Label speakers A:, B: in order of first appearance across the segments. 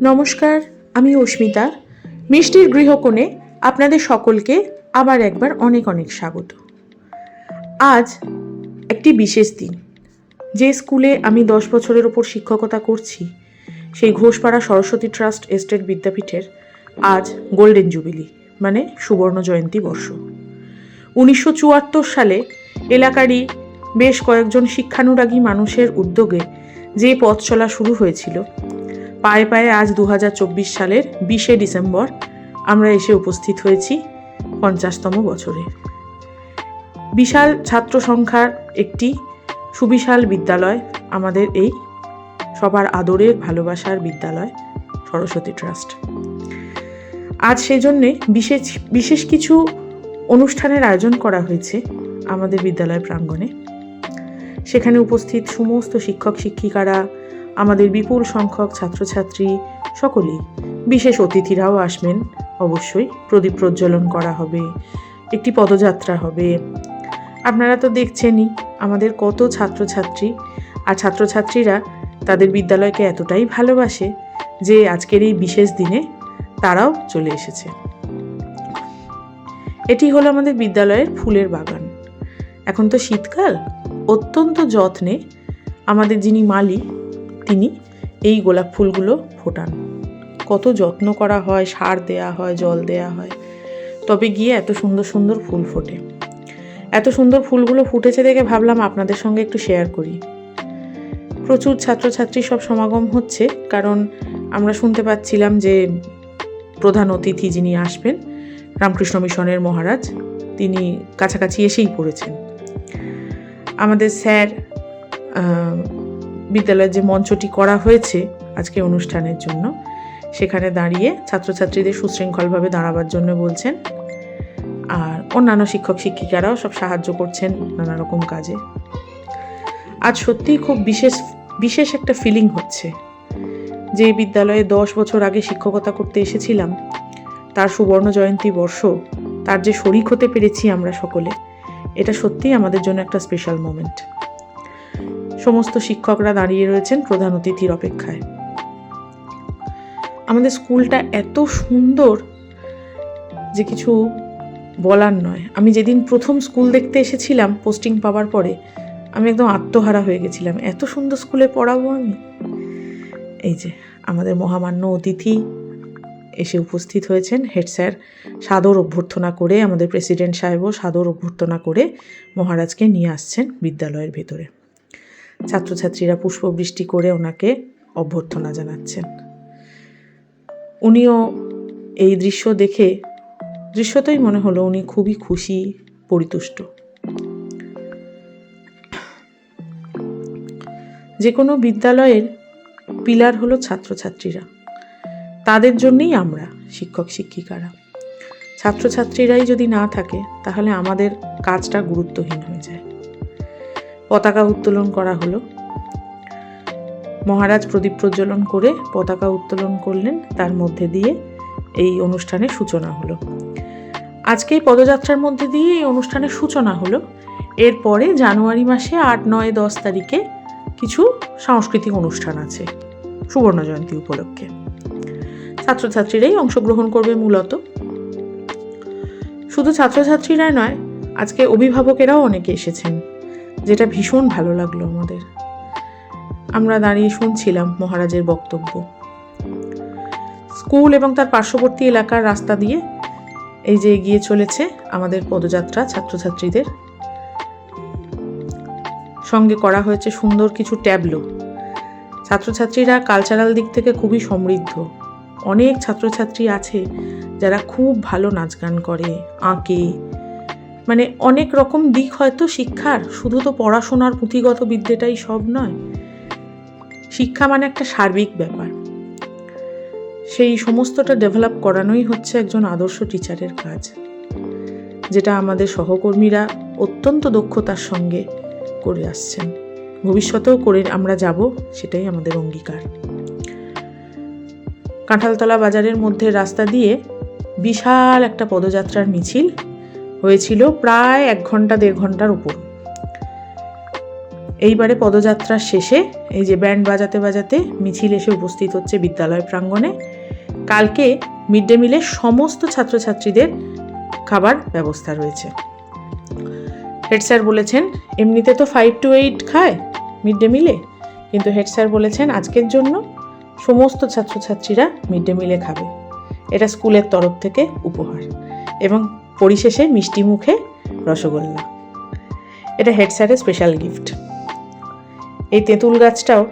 A: নমস্কার, আমি অস্মিতা। মিষ্টির গৃহকোণে আপনাদের সকলকে আবার একবার অনেক অনেক স্বাগত। আজ একটি বিশেষ দিন। যে স্কুলে আমি দশ বছরের ওপর শিক্ষকতা করছি, সেই ঘোষপাড়া সরস্বতী ট্রাস্ট এস্টেট বিদ্যাপীঠের আজ গোল্ডেন জুবিলি মানে সুবর্ণ জয়ন্তী বর্ষ। উনিশশো চুয়াত্তর সালে এলাকারই বেশ কয়েকজন শিক্ষানুরাগী মানুষের উদ্যোগে যে পথ চলা শুরু হয়েছিল পায়ে পায়ে আজ দু হাজার চব্বিশ সালের বিশে ডিসেম্বর আমরা এসে উপস্থিত হয়েছি পঞ্চাশতম বছরে। বিশাল ছাত্র সংখ্যার একটি সুবিশাল বিদ্যালয় আমাদের এই সবার আদরের ভালোবাসার বিদ্যালয়, সরস্বতী ট্রাস্ট। আজ সেই জন্যে বিশেষ বিশেষ কিছু অনুষ্ঠানের আয়োজন করা হয়েছে আমাদের বিদ্যালয় প্রাঙ্গণে। সেখানে উপস্থিত সমস্ত শিক্ষক শিক্ষিকারা আমাদের বিপুল সংখ্যক ছাত্রছাত্রী সকলেই, বিশেষ অতিথিরাও আসবেন। অবশ্যই প্রদীপ প্রজ্বলন করা হবে, একটি পদযাত্রা হবে। আপনারা তো দেখছেনই আমাদের কত ছাত্রছাত্রী, আর ছাত্রছাত্রীরা তাদের বিদ্যালয়কে এতটাই ভালোবাসে যে আজকের এই বিশেষ দিনে তারাও চলে এসেছে। এটি হলো আমাদের বিদ্যালয়ের ফুলের বাগান। এখন তো শীতকাল, অত্যন্ত যত্নে আমাদের যিনি মালি তিনি এই গোলাপ ফুলগুলো ফোটান। কত যত্ন করা হয়, সার দেয়া হয়, জল দেয়া হয়। তবে গিয়ে এত সুন্দর সুন্দর ফুল ফোটে। এত সুন্দর ফুলগুলো ফুটেছে দেখে ভাবলাম আপনাদের সঙ্গে একটু শেয়ার করি। প্রচুর ছাত্রছাত্রী সব সমাগম হচ্ছে, কারণ আমরা শুনতে পাচ্ছিলাম যে প্রধান অতিথি যিনি আসবেন, রামকৃষ্ণ মিশনের মহারাজ, তিনি কাছাকাছি এসেই পড়েছেন। আমাদের স্যার বিদ্যালয়ের যে মঞ্চটি করা হয়েছে আজকে অনুষ্ঠানের জন্য, সেখানে দাঁড়িয়ে ছাত্রছাত্রীদের সুশৃঙ্খলভাবে দাঁড়াবার জন্য বলছেন। আর অন্যান্য শিক্ষক শিক্ষিকারাও সব সাহায্য করছেন নানা রকম কাজে। আজ সত্যিই খুব বিশেষ বিশেষ একটা ফিলিং হচ্ছে। যে বিদ্যালয়ে দশ বছর আগে শিক্ষকতা করতে এসেছিলাম, তার সুবর্ণ জয়ন্তী বর্ষ, তার যে শরিক হতে পেরেছি আমরা সকলে, এটা সত্যিই আমাদের জন্য একটা স্পেশাল মোমেন্ট সমস্ত শিক্ষকরা দাঁড়িয়ে রয়েছেন প্রধান অতিথির অপেক্ষায়। আমাদের স্কুলটা এত সুন্দর যে কিছু বলার নয়। আমি যেদিন প্রথম স্কুল দেখতে এসেছিলাম, পোস্টিং পাওয়ার পরে, আমি একদম আত্মহারা হয়ে গেছিলাম। এত সুন্দর স্কুলে পড়াবো আমি? এই যে, আমাদের মহামান্য অতিথি এসে উপস্থিত হয়েছেন। হেড স্যার সাদর অভ্যর্থনা করে, আমাদের প্রেসিডেন্ট সাহেবও সাদর অভ্যর্থনা করে মহারাজকে নিয়ে আসছেন বিদ্যালয়ের ভেতরে। ছাত্রছাত্রীরা পুষ্পবৃষ্টি করে ওনাকে অভ্যর্থনা জানাচ্ছেন। উনিও এই দৃশ্য দেখে দৃশ্যতই মনে হলো উনি খুবই খুশি, পরিতুষ্ট। যে কোনো বিদ্যালয়ের পিলার হলো ছাত্রছাত্রীরা। তাদের জন্যই আমরা শিক্ষক শিক্ষিকারা। ছাত্রছাত্রীরাই যদি না থাকে, তাহলে আমাদের কাজটা গুরুত্বহীন হয়ে যায়। পতাকা উত্তোলন করা হলো। মহারাজ প্রদীপ প্রজ্বলন করে পতাকা উত্তোলন করলেন, তার মধ্যে দিয়ে এই অনুষ্ঠানের সূচনা হলো। আজকে এই পদযাত্রার মধ্যে দিয়ে এই অনুষ্ঠানের সূচনা হলো। এরপরে জানুয়ারি মাসে আট, নয়, দশ তারিখে কিছু সাংস্কৃতিক অনুষ্ঠান আছে, সুবর্ণ জয়ন্তী উপলক্ষে। ছাত্রছাত্রীরাই অংশগ্রহণ করবে মূলত। শুধু ছাত্রছাত্রীরাই নয়, আজকে অভিভাবকেরাও অনেকে এসেছেন। যেটা ভীষণ ভালো লাগল আমাদের। আমরা দাঁড়িয়ে শুনছিলাম মহারাজের বক্তব্য। স্কুল এবং তার পার্শ্ববর্তী এলাকার রাস্তা দিয়ে এই যে এগিয়ে চলেছে আমাদের পদযাত্রা ছাত্রছাত্রীদের। সঙ্গে করা হয়েছে সুন্দর কিছু ট্যাবলো। ছাত্রছাত্রীরা কালচারাল দিক থেকে খুবই সমৃদ্ধ। অনেক ছাত্রছাত্রী আছে যারা খুব ভালো নাচ গান করে, আঁকে মানে অনেক রকম দিক হয়তো শিক্ষার, শুধু তো পড়াশোনার পুঁথিগত বিদ্যেটাই সব নয়। শিক্ষা মানে একটা সার্বিক ব্যাপার। সেই সমস্তটা ডেভেলপ করানোই হচ্ছে একজন আদর্শ টিচারের কাজ। যেটা আমাদের সহকর্মীরা অত্যন্ত দক্ষতার সঙ্গে করে আসছেন। ভবিষ্যতেও করে আমরা যাব, সেটাই আমাদের অঙ্গীকার। কাঁঠালতলা বাজারের মধ্যে রাস্তা দিয়ে বিশাল একটা পদযাত্রার মিছিল হয়েছিল প্রায় এক ঘণ্টা, দেড় ঘণ্টার উপর। এইবারে পদযাত্রার শেষে এই যে ব্যান্ড বাজাতে বাজাতে মিছিল এসে উপস্থিত হচ্ছে বিদ্যালয় প্রাঙ্গণে। কালকে মিড ডে মিলে সমস্ত ছাত্রছাত্রীদের খাবার ব্যবস্থা রয়েছে। হেড স্যার বলেছেন, এমনিতে তো ফাইভ টু এইট খায় মিড ডে মিলে, কিন্তু হেড স্যার বলেছেন আজকের জন্য সমস্ত ছাত্রছাত্রীরা মিড ডে মিলে খাবে। এটা স্কুলের তরফ থেকে উপহার এবং পরিশেষে মিষ্টি মুখে রসগোল্লা। এটা হেড স্যারের স্পেশাল গিফট এই তেঁতুল গাছটাও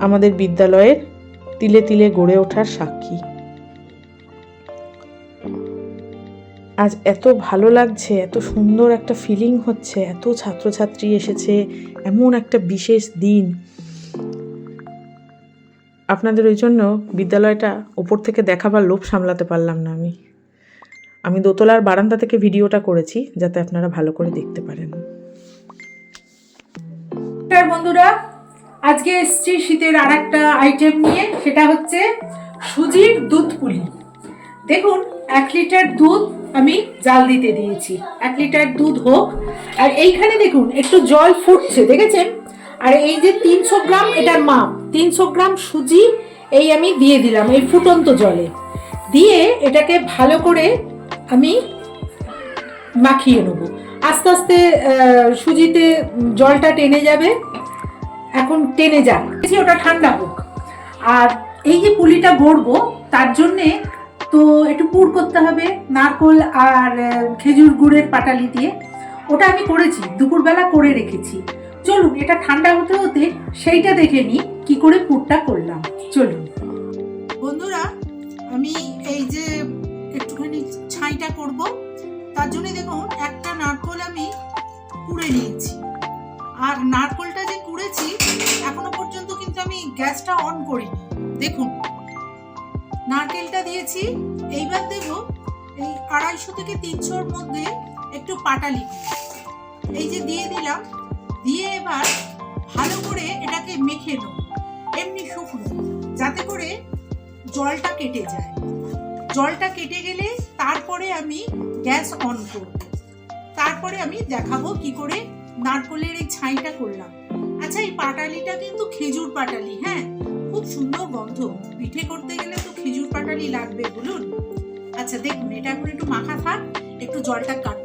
A: আমাদের বিদ্যালয়ের তিলে তিলে গড়ে ওঠার সাক্ষী। আজ এত ভালো লাগছে, এত সুন্দর একটা ফিলিং হচ্ছে, এত ছাত্রছাত্রী এসেছে, এমন একটা বিশেষ দিন। আপনাদের ওই জন্য বিদ্যালয়টা ওপর থেকে দেখাবার লোভ সামলাতে পারলাম না আমি। আমি দোতলার বারান্দা থেকে ভিডিওটা করেছি যাতে আপনারা ভালো করে দেখতে পারেন।
B: বন্ধুরা, আজকে এসছি শীতের আর একটা আইটেম নিয়ে, সেটা হচ্ছে সুজির দুধ পুলি। দেখুন, এক লিটার দুধ আমি জাল দিতে দিয়েছি। এক লিটার দুধ হোক, আর এইখানে দেখুন, একটু জল ফুটছে, দেখেছেন? আর এই যে তিনশো গ্রাম এটার মাপ। তিনশো গ্রাম সুজি এই আমি দিয়ে দিলাম, এই ফুটন্ত জলে। দিয়ে এটাকে ভালো করে আমি মাখিয়ে নেব। আস্তে আস্তে সুজিতে জলটা টেনে যাবে। এখন টেনে যাক। ওটা ঠান্ডা হোক। আর এই যে পুলিটা গড়বো, তার জন্যে তো একটু পুর করতে হবে, নারকোল আর খেজুর গুড়ের পাটালি দিয়ে। ওটা আমি করেছি, দুপুরবেলা করে রেখেছি। চলুন, এটা ঠান্ডা হতে হতে সেইটা দেখে নিই, কি করে পুরটা করলাম। চলুন। বন্ধুরা, আমি এই যে ছাইটা করব। তার জন্য দেখুন, একটা নারকোল আমি কুড়ে নিয়েছি। আর নারকোলটা যে কুড়েছি, এখনও পর্যন্ত কিন্তু আমি গ্যাসটা অন করিনি। দেখুন, নারকেলটা দিয়েছি, এইবার দেব এই আড়াইশো থেকে তিনশোর মধ্যে একটু পাটালি। এই যে দিয়ে দিলাম, দিয়ে এবার ভালো করে এটাকে মেখে নেব। এমনি শুকনো, যাতে করে জলটা কেটে যায়। জলটা কেটে গেলে তারপরে আমি গ্যাস অন করব। তারপরে আমি দেখাবো কি করে নারকলের এই ছাইটা করলাম। আচ্ছা এই পাটালিটা কিন্তু খেজুর পাটালি হ্যাঁ? খুব সুন্দর গন্ধ। পিঠে করতে গেলে তো খেজুর পাটালি লাগবে, বলুন। আচ্ছা দেখুন, এটা এখন একটু মাখা থাক, একটু জলটা কাট।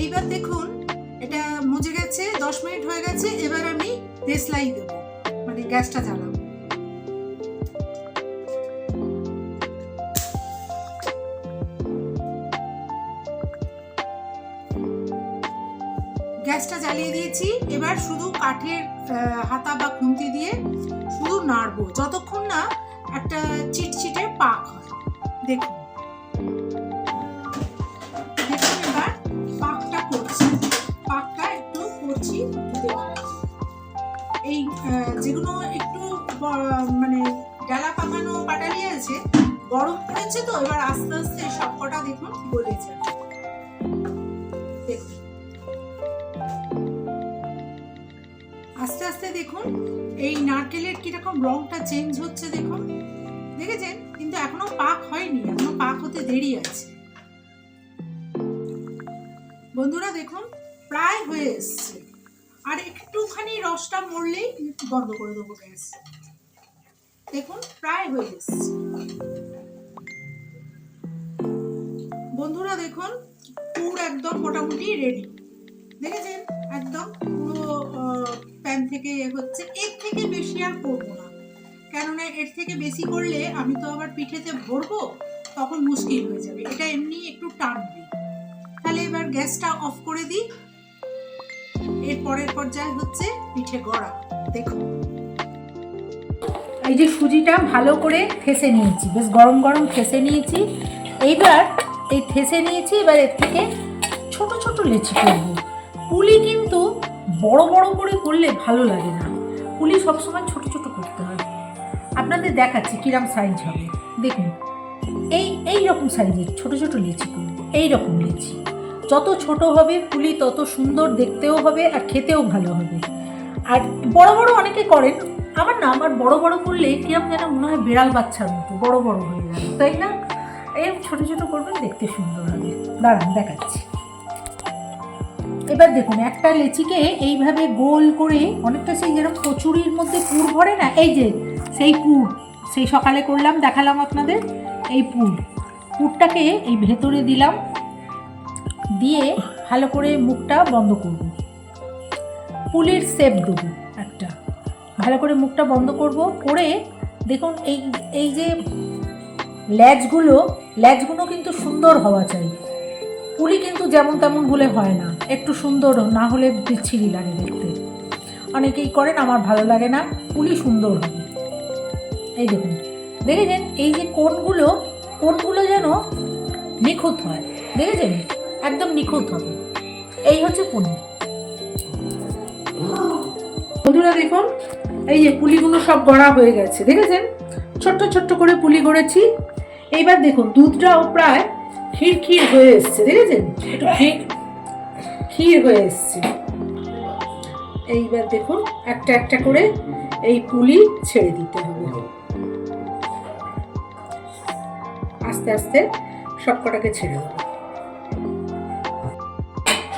B: এইবার দেখুন, এটা মজে গেছে, দশ মিনিট হয়ে গেছে, এবার আমি দেশলাই দেবো মানে গ্যাসটা জ্বালাবো। গ্যাসটা জ্বালিয়ে দিয়েছি। এবার শুধু কাঠের হাতা বা খুন্তি দিয়ে শুধু নাড়বো। যতক্ষণ না একটা চিটচিটে পাক হয়। দেখুন। এবার পাকটা করছি। পাকটা এই যেগুলো একটু মানে ডালা পাকানো পাটালি আছে, গরম পড়েছে তো, এবার আস্তে আস্তে সবকটা দেখুন গলে যায় আস্তে আস্তে দেখুন, এই নারকেলের কীরকম রংটা চেঞ্জ হচ্ছে দেখুন। দেখেছেন? কিন্তু এখনও পাক হয়নি, এখনও পাক হতে দেরি আছে। বন্ধুরা দেখুন, প্রায় হয়ে এসছে। আর একটুখানি রসটা মরলেই বন্ধ করে দেবো গ্যাস দেখুন, প্রায় হয়ে এসছে। বন্ধুরা দেখুন, পুর একদম মোটামুটি রেডি দেখেছেন? একদম পুরো প্যান থেকে হচ্ছে। এর থেকে বেশি আর করব না। কেননা এর থেকে বেশি করলে আমি তো আবার পিঠেতে ভরবো, তখন মুশকিল হয়ে যাবে। এটা এমনি একটু টানবে। তাহলে এবার গ্যাসটা অফ করে দিই। এর পরের পর্যায়ে হচ্ছে পিঠে গড়া। দেখুন। এই যে সুজিটা ভালো করে থেসে নিয়েছি। বেশ গরম গরম থেসে নিয়েছি। এইবার এই থেসে নিয়েছি, এবার এর থেকে ছোট ছোট লেচি করব। পুলি কিন্তু বড় বড় করে করলে ভালো লাগে না। পুলি সবসময় ছোট ছোট করতে হয়। আপনাদের দেখাচ্ছি কিরম সাইজ হবে। দেখুন, এই এই রকম সাইজের ছোট ছোট লিচি করব এই রকম লিচি। যত ছোট হবে পুলি, তত সুন্দর দেখতেও হবে আর খেতেও ভালো হবে। আর বড় বড় অনেকে করেন, আমার না, আমার বড় বড় করলে কিরম যেন মনে হয় বিড়াল বাচ্চার মতো, বড় বড় হয়ে যাবে তাই না? এই ছোট ছোট করবেন, দেখতে সুন্দর হবে। দাঁড়ান, দেখাচ্ছি। এবার দেখুন, একটা লেচিকে এইভাবে গোল করে অনেকটা সেই যেরকম কচুরির মধ্যে পুর ভরে না, এই যে সেই পুর, সেই সকালে করলাম, দেখালাম আপনাদের, এই পুর। পুরটাকে এই ভেতরে দিলাম, দিয়ে ভালো করে মুখটা বন্ধ করব। পুলির সেপ দেবো একটা। ভালো করে মুখটা বন্ধ করব, করে দেখুন, এই এই যে ল্যাজগুলো ল্যাজগুলো কিন্তু সুন্দর হওয়া চাই। পুলি কিন্তু যেমন তেমন হলে হয় না। একটু সুন্দর না হলে বিচ্ছিরি লাগে দেখতে। অনেকেই করেন, আমার ভালো লাগে না পুলি সুন্দর হবে এই দেখুন, দেখেছেন? এই যে কোনগুলো কোনগুলো যেন নিখুঁত হয়, দেখেছেন? একদম নিখুঁত হবে। এই হচ্ছে পনির বন্ধুরা দেখুন, এই যে পুলিগুলো সব গড়া হয়ে গেছে, দেখেছেন? ছোট্ট ছোট্ট করে পুলি গড়েছি। এইবার দেখুন, দুধটাও প্রায় ক্ষীর হয়ে এসছে, দেখেছেন? একটু ক্ষীর হয়ে এসছে? এইবার দেখুন, একটা একটা করে এই পুলি ছেড়ে দিতে হবে। আস্তে আস্তে সব কটাকে ছেড়ে দেবো।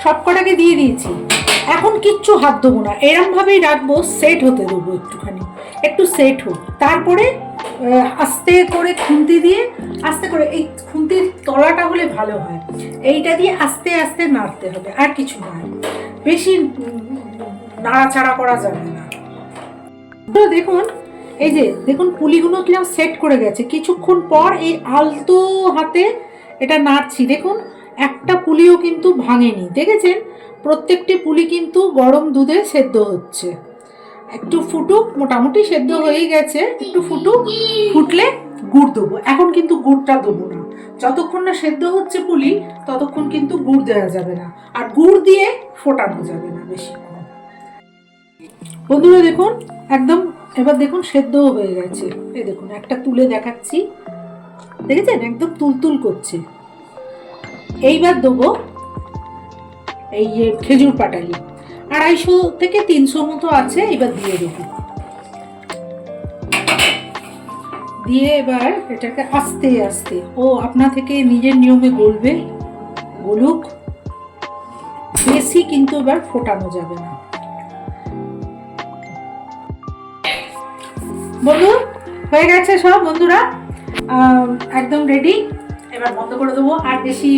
B: সব কটাকে দিয়ে দিয়েছি। এখন কিচ্ছু হাত দেবো না। এরম ভাবেই রাখব সেট হতে দেবো একটুখানি। একটু সেট হোক। তারপরে আস্তে করে খুন্তি দিয়ে, আস্তে করে এই খুন্তির তলাটা হলে ভালো হয়। এইটা দিয়ে আস্তে আস্তে নাড়তে হবে, আর কিছু নয় বেশি নাড়াচাড়া করা যাবে না। তো দেখুন, এই যে, দেখুন পুলিগুলো কীরকম সেট করে গেছে। কিছুক্ষণ পর এই আলতো হাতে এটা নাড়ছি। দেখুন, একটা পুলিও কিন্তু ভাঙেনি, দেখেছেন? প্রত্যেকটি পুলি কিন্তু গরম দুধে সেদ্ধ হচ্ছে। একটু ফুটুক, মোটামুটি সেদ্ধ হয়ে গেছে। একটু ফুটুক, ফুটলে গুড় দেবো। এখন কিন্তু গুড়টা দেবো না। যতক্ষণ না সেদ্ধ হচ্ছে পুলি, ততক্ষণ কিন্তু গুড় দেওয়া যাবে না। আর গুড় দিয়ে ফোটানো যাবে না বেশিক্ষণ বন্ধুরা দেখুন, একদম এবার দেখুন সেদ্ধও হয়ে গেছে। এই দেখুন, একটা তুলে দেখাচ্ছি। দেখেছেন? একদম তুলতুল করছে। এইবার দেবো এই খেজুর পাটালি। আড়াইশো থেকে তিনশো মতো আছে, এবার দিয়ে দেবো দিয়ে এবার এটাকে আস্তে আস্তে, ও আপনা থেকে নিজের নিয়মে গলবে গলুক বেশি কিন্তু এবার ফোটানো যাবে না। বন্ধু, হয়ে গেছে সব বন্ধুরা? একদম রেডি এবার বন্ধ করে দেবো, আর বেশি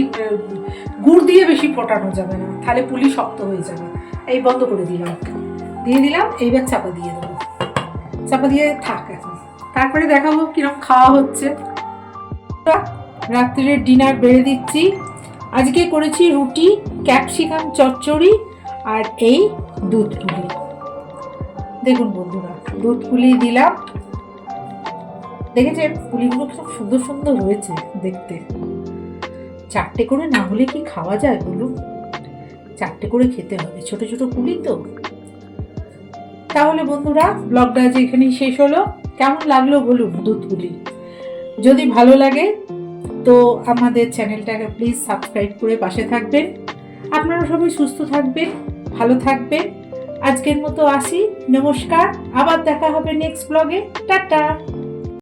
B: গুড় দিয়ে বেশি ফোটানো যাবে না, তাহলে পুলি শক্ত হয়ে যাবে। এই বন্ধ করে দিলাম দিয়ে দিলাম এইবার চাপা দিয়ে দেবো। চাপা দিয়ে থাক এখন। তারপরে দেখাবো কীরকম খাওয়া হচ্ছে। রাত্রির ডিনার বেড়ে দিচ্ছি। আজকে করেছি রুটি, ক্যাপসিকাম, চচ্চড়ি আর এই দুধ পুলি। দেখুন বন্ধুরা, দুধ পুলি দিলাম। দেখেছেন? পুলিগুলো খুব সুন্দর সুন্দর হয়েছে দেখতে। চারটে করে না হলে কি খাওয়া যায় বলুন? চারটে করে খেতে হবে, ছোট ছোট পুলি তো। তাহলে বন্ধুরা ব্লগটা আজ এখানেই শেষ হলো। কেমন লাগল বলুন দুধ পুলি? যদি ভালো লাগে, তো আমাদের চ্যানেলটাকে প্লিজ সাবস্ক্রাইব করে পাশে থাকবেন। আপনারা সবাই সুস্থ থাকবেন, ভালো থাকবেন। আজকের মতো আসি, নমস্কার, আবার দেখা হবে নেক্সট ব্লগে টাটা!